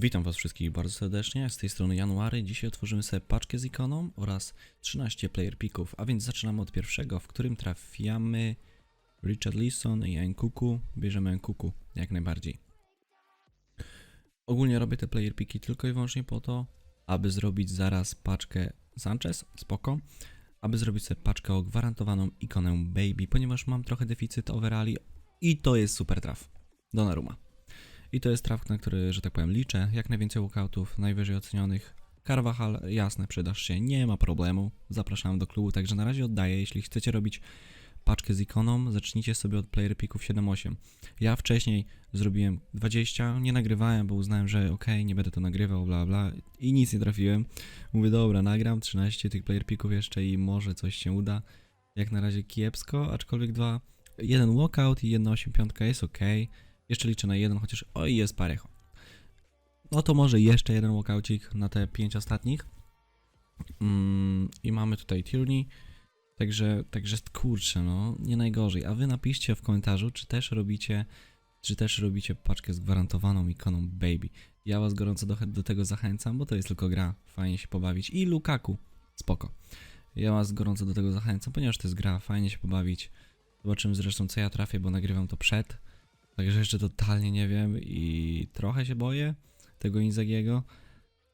Witam Was wszystkich bardzo serdecznie, z tej strony January. Dzisiaj otworzymy sobie paczkę z ikoną oraz 13 player picków, a więc zaczynamy od pierwszego, w którym trafiamy Richard Leeson i Nkuku. Bierzemy Nkuku, jak najbardziej. Ogólnie robię te player picki tylko i wyłącznie po to, aby zrobić zaraz paczkę Sanchez, spoko, aby zrobić sobie paczkę o gwarantowaną ikonę Baby, ponieważ mam trochę deficyt overali i to jest super traf. Donnarumma. I to jest traf, na który, że tak powiem, liczę. Jak najwięcej walkoutów, najwyżej ocenionych. Carvajal, jasne, przydasz się, nie ma problemu. Zapraszam do klubu, także na razie oddaję. Jeśli chcecie robić paczkę z ikoną, zacznijcie sobie od player picków 7-8. Ja wcześniej zrobiłem 20, nie nagrywałem, bo uznałem, że okej, nie będę to nagrywał, bla bla i nic nie trafiłem. Mówię, dobra, nagram 13 tych player picków jeszcze i może coś się uda. Jak na razie kiepsko, aczkolwiek dwa, jeden walkout i jedna 8-5 jest ok. Jeszcze liczę na jeden, chociaż oj, jest parecho. No to może jeszcze jeden walkoucik na te pięć ostatnich. Mm, I mamy tutaj Tierney. Także, także kurczę, no nie najgorzej. A wy napiszcie w komentarzu, czy też robicie, czy też robicie paczkę z gwarantowaną ikoną Baby. Ja was gorąco do, do tego zachęcam, bo to jest tylko gra, fajnie się pobawić. I Lukaku, spoko. Ja was gorąco do tego zachęcam, ponieważ to jest gra, fajnie się pobawić. Zobaczymy zresztą co ja trafię, bo nagrywam to przed. Także jeszcze totalnie nie wiem i trochę się boję tego Inzagiego,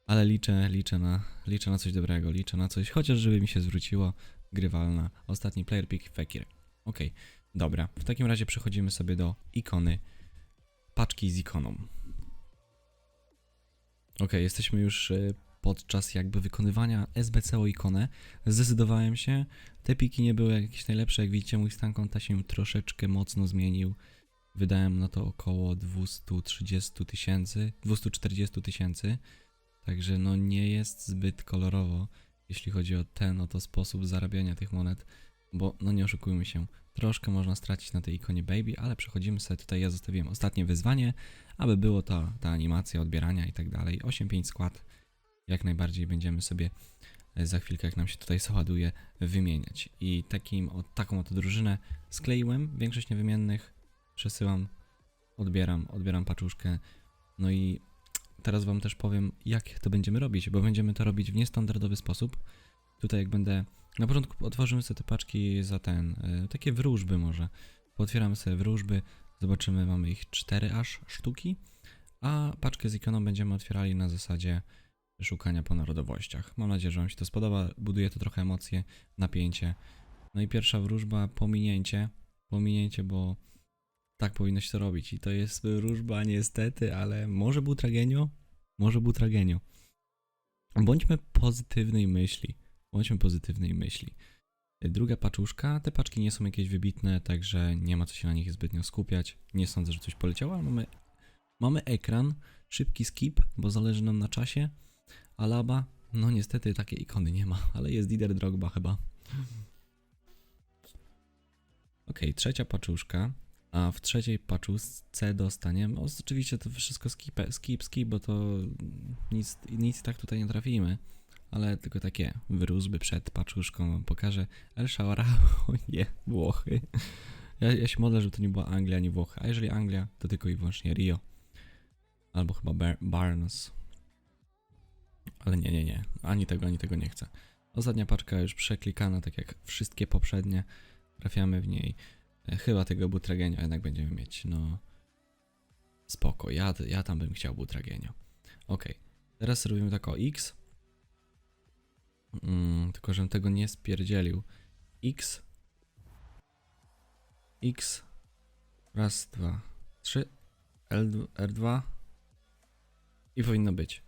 ale liczę, liczę na, liczę na coś dobrego, liczę na coś, chociaż żeby mi się zwróciło, grywalna. Ostatni player pick Fekir. Ok, dobra. W takim razie przechodzimy sobie do ikony, paczki z ikoną. Ok, jesteśmy już y, podczas jakby wykonywania SBC o ikonę. Zdecydowałem się, te piki nie były jakieś najlepsze, jak widzicie mój stan konta się troszeczkę mocno zmienił. Wydałem na to około 230 tysięcy, 240 tysięcy. Także no nie jest zbyt kolorowo, jeśli chodzi o ten oto sposób zarabiania tych monet, bo no nie oszukujmy się, troszkę można stracić na tej ikonie Baby, ale przechodzimy sobie tutaj, ja zostawiłem ostatnie wyzwanie, aby było to ta animacja odbierania i tak dalej. 8-5 skład, jak najbardziej będziemy sobie e, za chwilkę, jak nam się tutaj załaduje, wymieniać. I takim, o, taką oto drużynę skleiłem, większość niewymiennych, przesyłam, odbieram, odbieram paczuszkę. No i teraz Wam też powiem, jak to będziemy robić, bo będziemy to robić w niestandardowy sposób. Tutaj jak będę, na początku otworzymy sobie te paczki za ten, y, takie wróżby może. Potwieramy sobie wróżby, zobaczymy, mamy ich 4 aż sztuki, a paczkę z ikoną będziemy otwierali na zasadzie szukania po narodowościach. Mam nadzieję, że Wam się to spodoba, buduje to trochę emocje, napięcie. No i pierwsza wróżba, pominięcie, pominięcie, bo tak powinno się to robić i to jest wróżba niestety, ale może był tragenio, może był tragenio. Bądźmy pozytywnej myśli, bądźmy pozytywnej myśli. Druga paczuszka, te paczki nie są jakieś wybitne, także nie ma co się na nich zbytnio skupiać. Nie sądzę, że coś poleciało, ale mamy, mamy ekran, szybki skip, bo zależy nam na czasie. Alaba, no niestety takiej ikony nie ma, ale jest Dider Drogba chyba. Okej, trzecia paczuszka. A w trzeciej paczuszce dostaniemy. O, oczywiście to wszystko skip, skip, skip, bo to nic, nic tak tutaj nie trafimy. Ale tylko takie wyróżby przed paczuszką pokażę. El Shawarma, o nie, Włochy. Ja, ja się modlę, że to nie była Anglia, ani Włochy. A jeżeli Anglia, to tylko i wyłącznie Rio. Albo chyba Bar Barnes. Ale nie, nie, nie. Ani tego, ani tego nie chcę. Ostatnia paczka już przeklikana, tak jak wszystkie poprzednie. Trafiamy w niej. Chyba tego butragenio jednak będziemy mieć, no... Spoko, ja, ja tam bym chciał butragenio. Ok, teraz robimy tak o x. Mm, tylko, żebym tego nie spierdzielił. x. x. Raz, dwa, trzy. L, R2. I powinno być.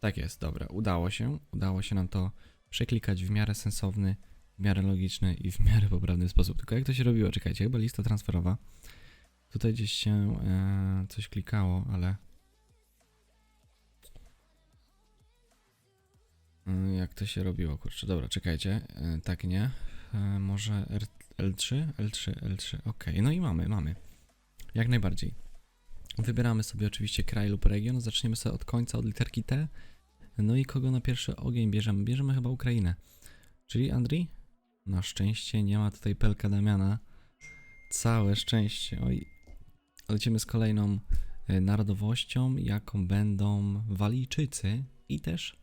Tak jest, dobra, udało się. Udało się nam to przeklikać w miarę sensowny w miarę logiczny i w miarę poprawny sposób. Tylko jak to się robiło? Czekajcie, chyba lista transferowa. Tutaj gdzieś się e, coś klikało, ale... E, jak to się robiło? Kurczę, dobra, czekajcie. E, tak nie. E, może R L3? L3, L3. Ok, no i mamy, mamy. Jak najbardziej. Wybieramy sobie oczywiście kraj lub region. Zaczniemy sobie od końca, od literki T. No i kogo na pierwszy ogień bierzemy? Bierzemy chyba Ukrainę. Czyli Andrii? Na szczęście nie ma tutaj Pelka Damiana. Całe szczęście. Oj. Lecimy z kolejną e, narodowością, jaką będą Walijczycy i też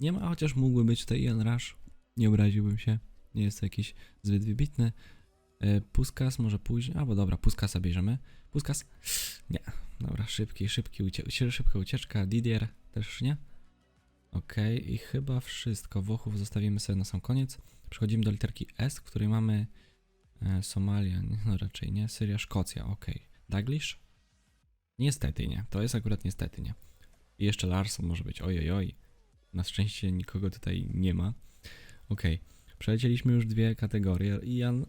nie ma, chociaż mógłby być tutaj Ian Rush, nie obraziłbym się, nie jest to jakiś zbyt wybitny. E, Puskas może później, albo dobra, Puskasa bierzemy. Puskas, nie, dobra, szybki, szybki ucie- szybka ucieczka, Didier też nie. Okej, i chyba wszystko. Włochów zostawimy sobie na sam koniec. Przechodzimy do literki S, w której mamy e, Somalia, nie, no raczej nie, Syria, Szkocja, okej. Daglish? Niestety nie, to jest akurat niestety nie. I jeszcze Larson może być, oj, oj, oj. Na szczęście nikogo tutaj nie ma. Okej, przelecieliśmy już dwie kategorie. Ian,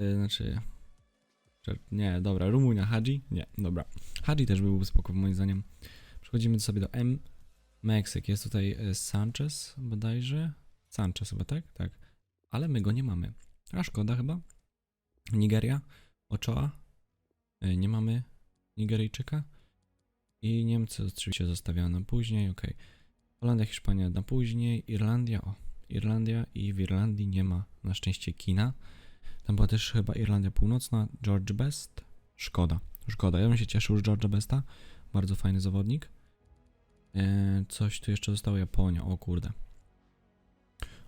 y, znaczy... czy- Nie, dobra, Rumunia, Hadzi? Nie, dobra. Hadzi też byłby spoko moim zdaniem. Przechodzimy sobie do M. Meksyk, jest tutaj y, Sanchez bodajże. Sanchez chyba, tak? Tak. Ale my go nie mamy. A szkoda chyba. Nigeria, Ochoa. Y, Nie mamy Nigeryjczyka. I Niemcy oczywiście zostawiano na później, okej. Holandia, Hiszpania na później, Irlandia, o, Irlandia i w Irlandii nie ma na szczęście kina. Tam była też chyba Irlandia Północna, George Best. Szkoda, szkoda. Ja bym się cieszył z George'a Besta. Bardzo fajny zawodnik. Eee, coś tu jeszcze zostało, Japonia, o kurde.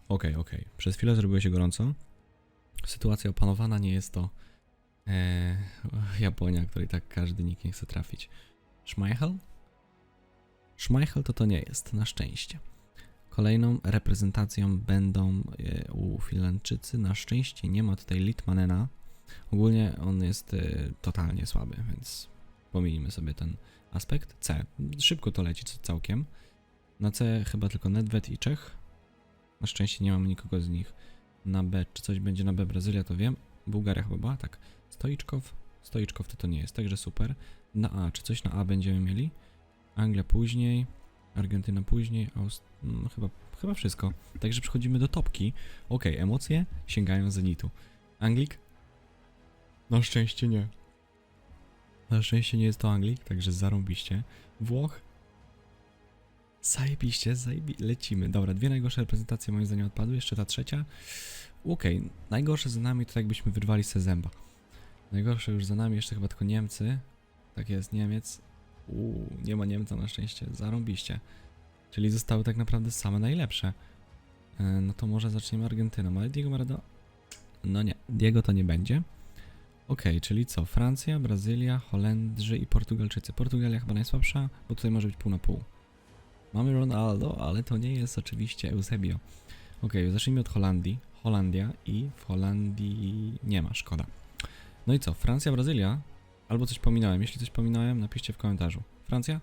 Okej, okej. Przez chwilę zrobiło się gorąco. Sytuacja opanowana, nie jest to eee, Japonia, której tak każdy nikt nie chce trafić. Schmeichel? Schmeichel to to nie jest, na szczęście. Kolejną reprezentacją będą e, u Finlandczycy. Na szczęście nie ma tutaj Litmanena. Ogólnie on jest e, totalnie słaby, więc pomijmy sobie ten aspekt. C. Szybko to leci całkiem. Na C chyba tylko Nedved i Czech. Na szczęście nie mamy nikogo z nich. Na B, czy coś będzie na B Brazylia, to wiem. Bułgaria chyba była, tak. Stoiczkow. Stoiczkow to to nie jest, także super. Na A, czy coś na A będziemy mieli? Anglia później, Argentyna później, Aust... No, chyba, chyba wszystko. Także przechodzimy do topki. Okej, emocje sięgają zenitu. Anglik? Na szczęście nie. Na szczęście nie jest to Anglik, także zarąbiście. Włoch? Zajebiście, zajebi... lecimy. Dobra, dwie najgorsze reprezentacje moim zdaniem odpadły, jeszcze ta trzecia. Okej, najgorsze za nami to tak jakbyśmy wyrwali se zęba. Najgorsze już za nami, jeszcze chyba tylko Niemcy. Tak jest, Niemiec. Uuu, nie ma Niemca na szczęście, zarąbiście. Czyli zostały tak naprawdę same najlepsze. E, No to może zaczniemy Argentyną, ale Diego Maradona... No nie, Diego to nie będzie. Okej, czyli co? Francja, Brazylia, Holendrzy i Portugalczycy. Portugalia chyba najsłabsza, bo tutaj może być pół na pół. Mamy Ronaldo, ale to nie jest oczywiście Eusebio. Okej, zacznijmy od Holandii. Holandia i w Holandii nie ma, szkoda. No i co? Francja, Brazylia? Albo coś pominąłem. Jeśli coś pominąłem, napiszcie w komentarzu. Francja?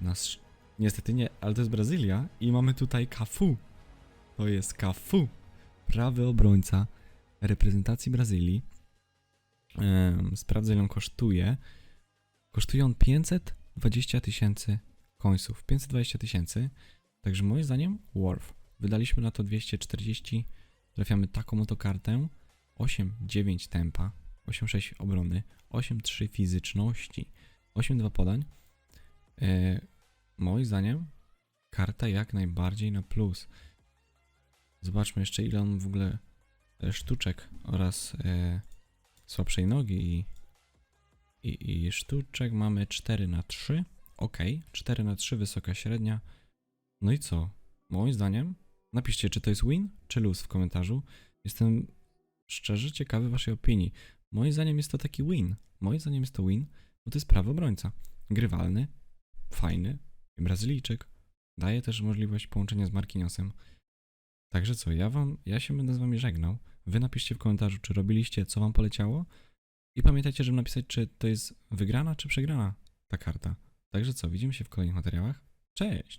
Nas... Niestety nie, ale to jest Brazylia i mamy tutaj Cafu. To jest Cafu. Prawy obrońca reprezentacji Brazylii. Ehm, ile on kosztuje. Kosztuje on 520 tysięcy końców. 520 tysięcy. Także moim zdaniem worth. Wydaliśmy na to 240. Trafiamy taką oto kartę. 8-9 tempa. 8-6 obrony, 8-3 fizyczności, 8-2 podań. E, moim zdaniem karta jak najbardziej na plus. Zobaczmy jeszcze ile on w ogóle e, sztuczek oraz e, słabszej nogi i, i, i sztuczek mamy 4 na 3. Ok, 4 na 3 wysoka średnia. No i co? Moim zdaniem napiszcie czy to jest win czy lose w komentarzu. Jestem szczerze ciekawy waszej opinii. Moim zdaniem jest to taki win. Moim zdaniem jest to win, bo to jest prawy obrońca. Grywalny, fajny, Brazylijczyk. Daje też możliwość połączenia z Marquinhosem. Także co, ja wam, ja się będę z wami żegnał. Wy napiszcie w komentarzu, czy robiliście, co wam poleciało. I pamiętajcie, żeby napisać, czy to jest wygrana, czy przegrana ta karta. Także co, widzimy się w kolejnych materiałach. Cześć!